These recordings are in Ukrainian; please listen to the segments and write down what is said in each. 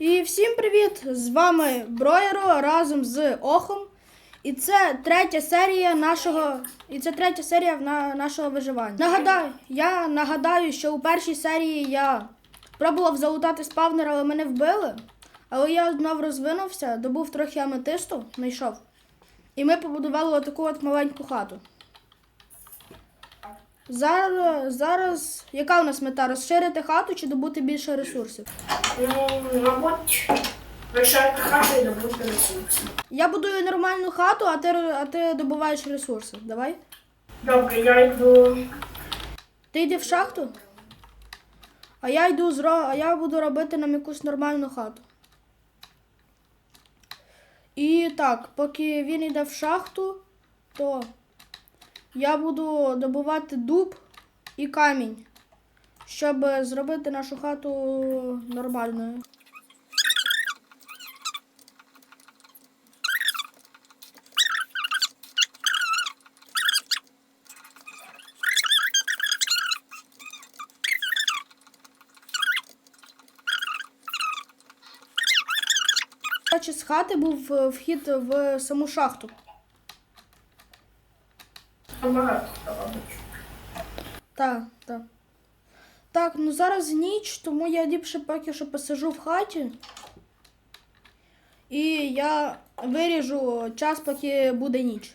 І всім привіт! З вами Броєро разом з Охом. І це третя серія нашого. І це третя серія на, нашого виживання. Нагадаю, я нагадаю, що у першій серії я пробував залутати спавнер, але мене вбили. Але я знов розвинувся, добув трохи аметисту, знайшов. І ми побудували отаку от маленьку хату. Зараз, зараз яка у нас мета? Розширити хату чи добути більше ресурсів? Ну, мабуть, розширити хату і добути ресурси. Я будую нормальну хату, а ти, а ти добуваєш ресурси. Давай. Добре, я йду. Ти йди в шахту, а я йду зро... а я буду робити нам якусь нормальну хату. І так, поки він йде в шахту, то я буду добувати дуб і камінь, щоб зробити нашу хату нормальною. З хати був е, вхід в саму шахту. Так, так. Так, ну зараз ніч, тому я ліпше поки що посижу в хаті. І я виріжу час, поки буде ніч.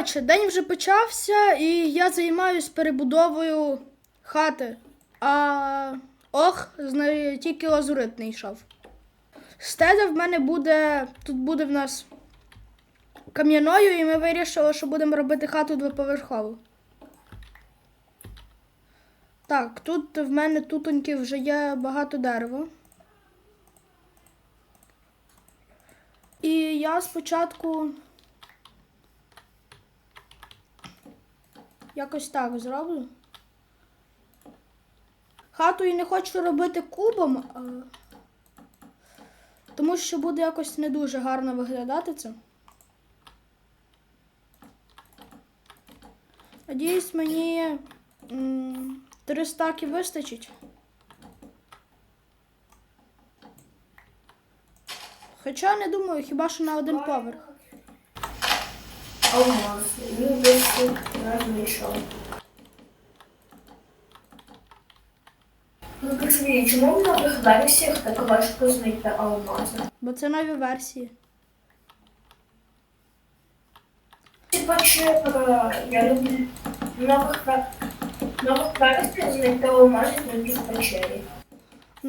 Коротше, день вже почався, і я займаюсь перебудовою хати. А ох, тільки лазурит не йшов. Стеда в мене буде. Тут буде в нас кам'яною, і ми вирішили, що будемо робити хату двоповерхову. Так, тут в мене тутоньки вже є багато дерева. І я спочатку якось так зроблю. Хату і не хочу робити кубом, тому що буде якось не дуже гарно виглядати це. Надіюсь, мені м, три стаки вистачить. Хоча не думаю, хіба що на один поверх. Алмаз. Тут. Ну, кажи, чому в нових версіях так важко знайти алмази? Бо це нові версії. Типа, чи е, я люблю нових нових версіях знайти алмази тільки в печері. В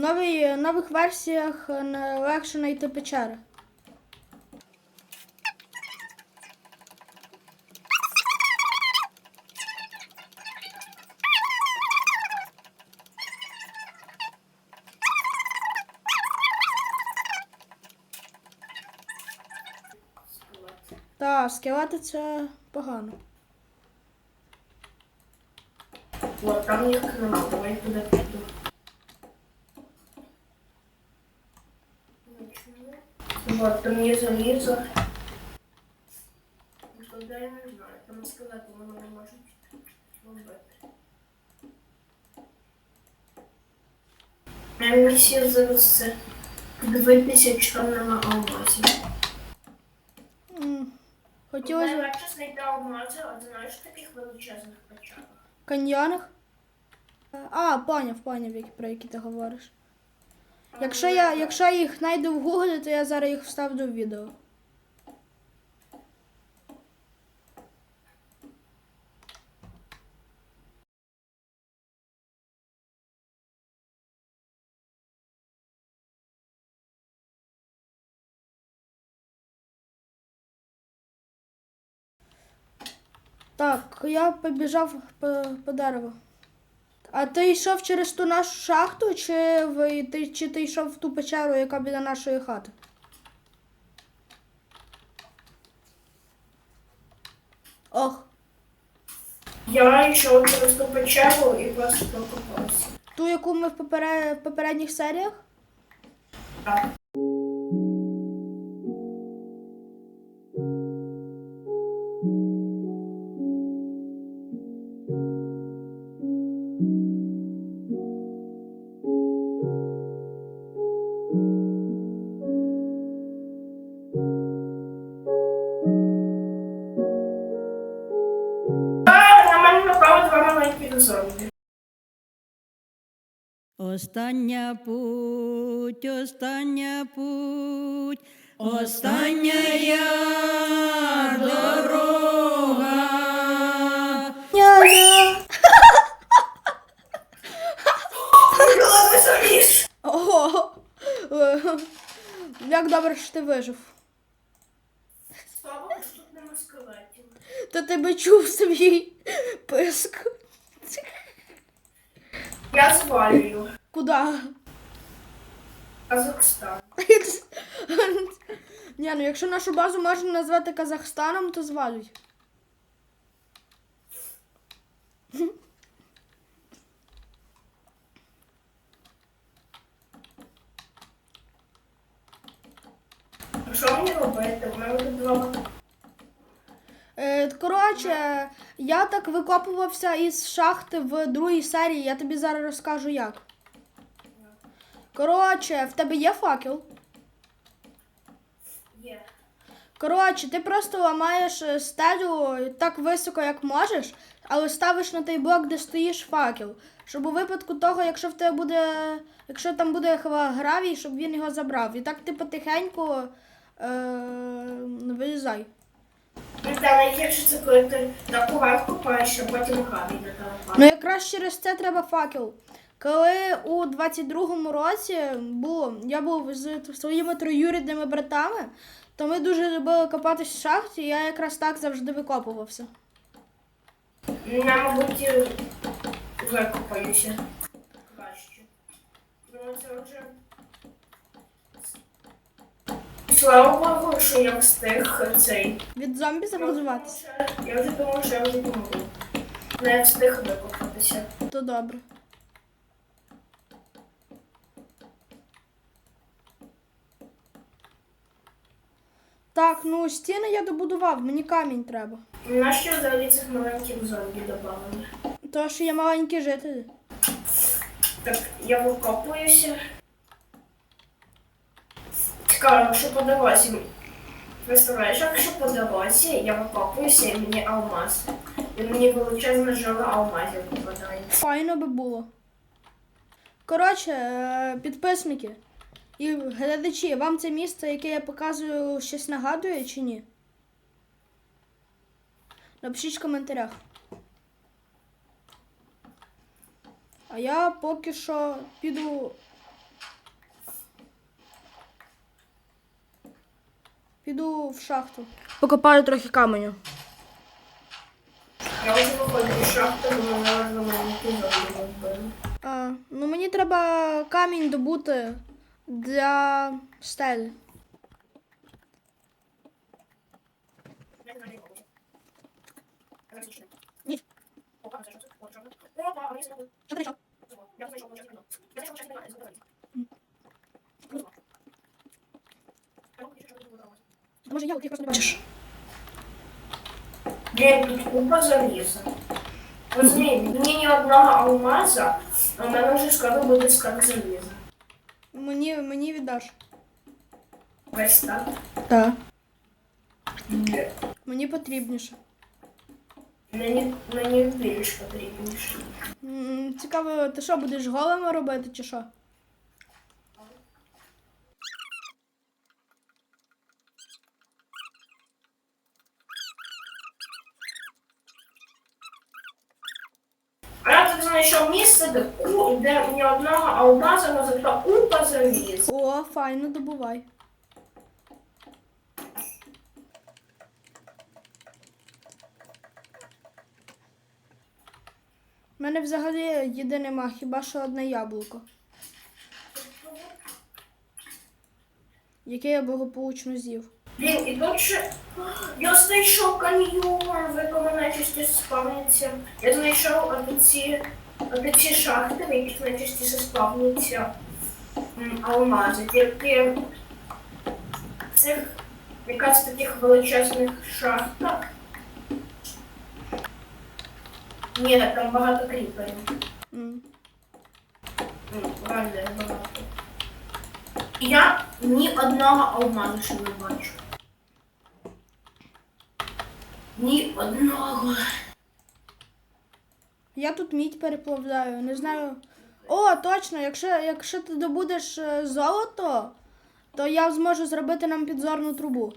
нових версіях е, легше знайти печери. Та, скелети це погано. От, там їх нема, давай туди піду. Вот, там є залізо. Туди я не знаю, там скелети воно не можуть робити. Я всі зараз це подивитися, алмазів. М, Хотілося б Найлегше знайти алмази, знаєш таких величезних печерах. каньйонах. А, поняв, поняв, про які ти говориш. Якщо я, якщо я їх знайду в гуглі, то я зараз їх вставлю в відео. Так, я побіжав по, по дереву. А ти йшов через ту нашу шахту, чи, ви, ти, чи ти йшов в ту печеру, яка біля нашої хати? Ох, Я йшов через ту печеру і просто покопався. ту, яку ми в, попере, в попередніх серіях? Так. Маленькі зомбі. Остання путь, остання путь, остання дорога. Ня-ня. Голови заліз! Ого. Як добре, що ти вижив. Слава, що тут нема скелетів. Та тебе чув свій писк. Я звалюю. Куда? Казахстан. Ні, ну якщо нашу базу можна назвати Казахстаном, то звалюй. Що мені робити? У мене коротше, я так викопувався із шахти в другій серії, я тобі зараз розкажу як. Коротше, в тебе є факел. Є. Коротше, ти просто ламаєш е, стелю так високо, як можеш, але ставиш на той блок, де стоїш факел. Щоб у випадку того, якщо в тебе буде. Якщо там буде гравій, щоб він його забрав. І так ти потихеньку е, вилізай. Ну, та найгірше це коли ти на поверх купаєш, а потім гравій на телефон. Ну якраз через це треба факел. Коли у 22-му році було, я був з своїми троюрідними братами, то ми дуже любили копатись в шахті, і я якраз так завжди викопувався. Я, мабуть, і викупаюся. Краще. Ну, це вже. Слава Богу, що я встиг цей. Від зомбі загрузуватися. Я вже думав, що я вже помру. Не встиг викопатися. То добре. Так, ну стіни я добудував, мені камінь треба. Нащо взагалі цих маленьких зомбі додали? То що є маленькі жителі. Так, я викопуюся. Цікаво, якщо по дорозі. Представляєш, якщо по дорозі я викопуюся і мені алмаз. І мені величезна жила алмазів попадає. Файно би було. Коротше, е, підписники і глядачі, вам це місце, яке я показую, щось нагадує чи ні? Напишіть в коментарях. А я поки що піду. Піду в шахту. Покопаю трохи каменю. Я вже виходжу з шахти, бо мене на маленькі. А, ну мені треба камінь добути для стелі. Ні. Що ти знайшов? Може я їх просто не бачиш? Блін, тут купа заліза. Розумій, мені ні одного алмаза, а в мене вже скоро буде скарб заліза. Мені, мені віддаш. Весь так. Так. Ні. Мені потрібніше. Мені, мені більш потрібніше. М, Цікаво, ти що, будеш голими робити чи що? А я тут знайшов місце, де, ні одного алмаза, але зато купа заліз. О, файно добувай. У мене взагалі їди нема, хіба що одне яблуко, яке я благополучно з'їв. Блін, і тут ще. Я знайшов каньйон, в якому найчастіше спавняться. Я знайшов оці, оці шахти, в яких найчастіше спавняться м, алмази. Тільки в цих якась таких величезних шахтах. Ні, так там багато кріперів. М. Ну, багато. Я ні одного алмазу ще не бачу. Ні одного. Я тут мідь переплавляю, не знаю. О, точно, якщо, якщо ти добудеш е, золото, то я зможу зробити нам підзорну трубу.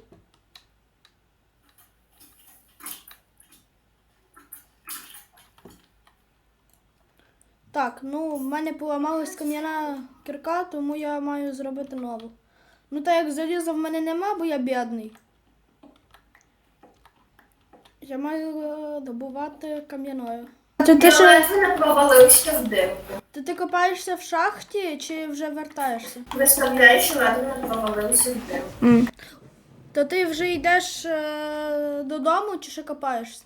Так, ну в мене поламалась кам'яна кірка, тому я маю зробити нову. Ну так як заліза в мене нема, бо я бідний. Я маю е, добувати кам'яною. Ти, ти, ще- не провалився в димку. ти, ти копаєшся в шахті чи вже вертаєшся? Виставляєш, що ледве не провалився в димку. То ти вже йдеш е, додому чи ще копаєшся?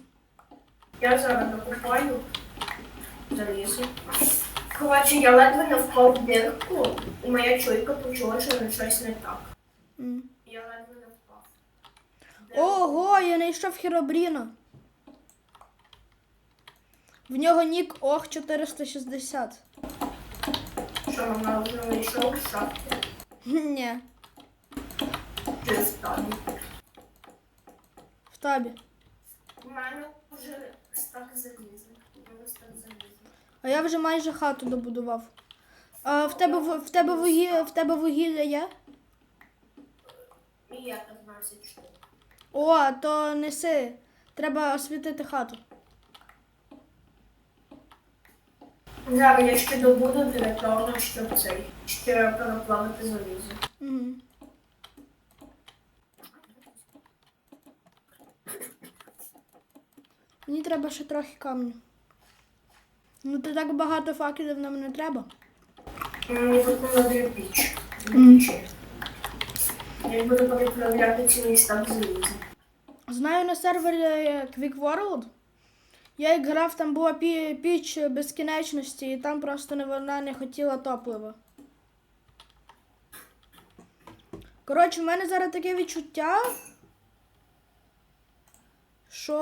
Я зараз докупаю залізу. Коротше, я ледве не впав в дирку, і моя чуйка почула, що щось не так. М. Я ледве не впав. Ого, я знайшов Хіробріна. В нього нік ох 460. Що вона вже вийшов з шахти Ні, чи з табі. в табі. У мене вже стак залізли. У мене стак залізли. А я вже майже хату добудував. А в тебе в, в тебе вугілля, в тебе вугілля є? Я 15 штук. О, то неси. Треба освітити хату. Зараз я ще добуду для того, щоб цей, ще переплавити залізо. Угу. Мені треба ще трохи камню. Ну, то так багато факелів нам не треба. Мені тут не треба піч. Я буду переплавляти цілий стак заліза. Знаю на сервері Quick World. Я як грав, там була піч безкінечності, і там просто не вона не хотіла топлива. Коротше, в мене зараз таке відчуття, що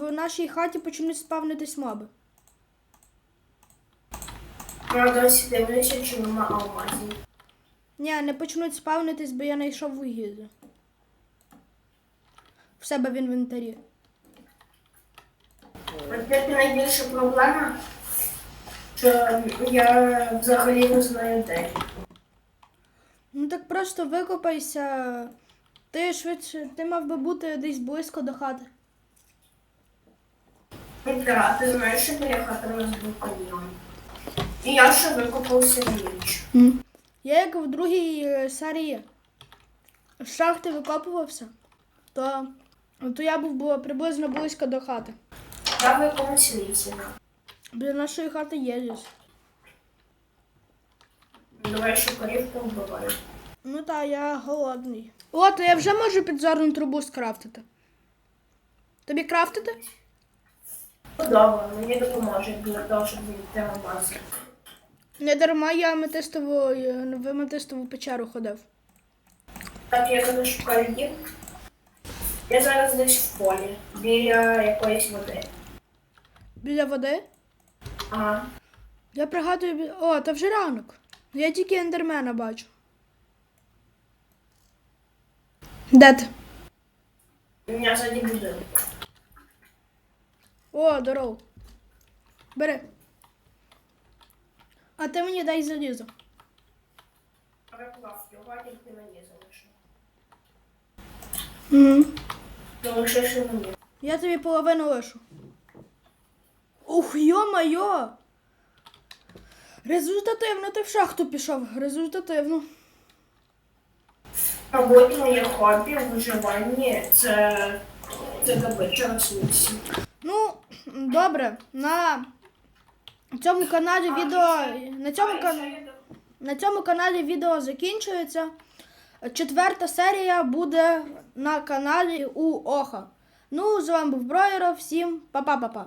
в нашій хаті почнуть спавнитись моби. Я досі дивлюся, чи нема алмазів. Ні, не почнуть спавнитись, бо я знайшов вугілля. В себе в інвентарі. Це найбільша проблема, що я взагалі не знаю де. Ну так просто викопайся. Ти швидше, ти мав би бути десь близько до хати. Так, ти знаєш, що біля хати у нас був каньйон. І я ще викопався в ніч. Я як в другій е, серії з шахти викопувався, то, то я був приблизно близько до хати. Якомусь лісі. Біля нашої хати є ліс. Давай ще корівку вбиваю. Ну та я голодний. О, то я вже можу підзорну трубу скрафтити. Тобі крафтити? Добре, мені допоможе для того, щоб вийти алмази. Не дарма я аметистову, е, в аметистову печеру ходив. Так, я зараз шукаю їх. Я зараз десь в полі, біля якоїсь води. Біля води. Ага. Я пригадую, о, та вже ранок. Я тільки ендермена бачу. Де ти? У мене ззаді будинок. О, здоров. Бери. А ти мені дай залізо. Мені. Угу. Мені. Я тобі половину лишу. Ух, йо-майо! Результативно ти в шахту пішов. Результативно. Мабуть, моє хобі в виживанні це, це добича ресурсів. Ну, добре, на На цьому каналі відео. На цьому каналі. На цьому каналі відео закінчується. Четверта серія буде на каналі у Оха. Ну, з вами був Броєро. Всім па-па-па-па.